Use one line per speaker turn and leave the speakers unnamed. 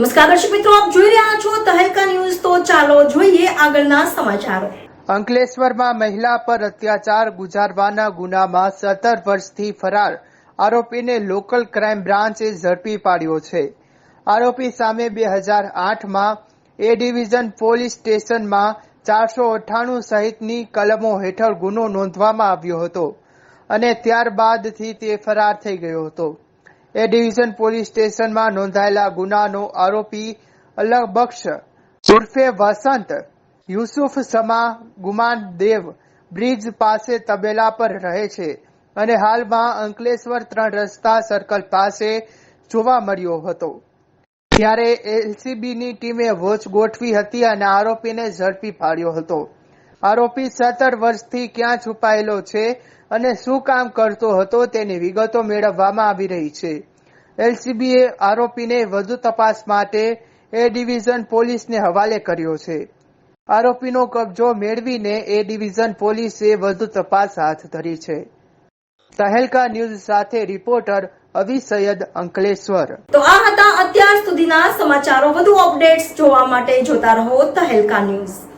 નમસ્કાર દર્શક મિત્રો, આપ જોઈ રહ્યા છો તહેલકા ન્યૂઝ. તો ચાલો જોઈએ આગળના સમાચારો.
અંકલેશ્વરમાં મહિલા પર અત્યાચાર, ગુજારવાના ગુનામાં સત્તર વર્ષથી ફરાર આરોપીને લોકલ ક્રાઇમ બ્રાન્ચે ઝડપી પાડ્યો છે. આરોપી સામે બે હજાર આઠમાં એ ડિવિઝન પોલીસ સ્ટેશનમાં ચારસો અઠ્ઠાણું સહિતની કલમો હેઠળ ગુનો નોંધવામાં આવ્યો હતો અને ત્યારબાદથી તે ફરાર થઈ ગયો હતો. એ ડિવિઝન પોલીસ સ્ટેશનમાં નોંધાયેલા ગુનાનો આરોપી અલબક્ષ ઉર્ફે વસંત યુસુફ સમા ગુમાન દેવ બ્રિજ પાસે તબેલા પર રહે છે અને હાલમાં અંકલેશ્વર ત્રણ રસ્તા સર્કલ પાસે જોવા મળ્યો હતો. ત્યારે એલસીબીની ટીમે વોચ ગોઠવી હતી અને આરોપીને ઝડપી પાડ્યો હતો. આરોપી સત્તર વર્ષથી ક્યાં છુપાયેલો છે અને શું કામ કરતો હતો તેની વિગતો મેળવવામાં આવી રહી છે. એલસીબીએ આરોપીને વધુ તપાસ માટે એ ડિવિઝન પોલીસને હવાલે કર્યો છે. આરોપીનો કબજો મેળવીને એ ડિવિઝન પોલીસે વધુ તપાસ હાથ ધરી છે. તહેલકા ન્યૂઝ સાથે રિપોર્ટર અવી સૈયદ અંકલેશ્વર.
તો આ હતા અત્યાર સુધીના સમાચારો. વધુ અપડેટ્સ જોવા માટે જોતા રહો તહેલકા ન્યૂઝ.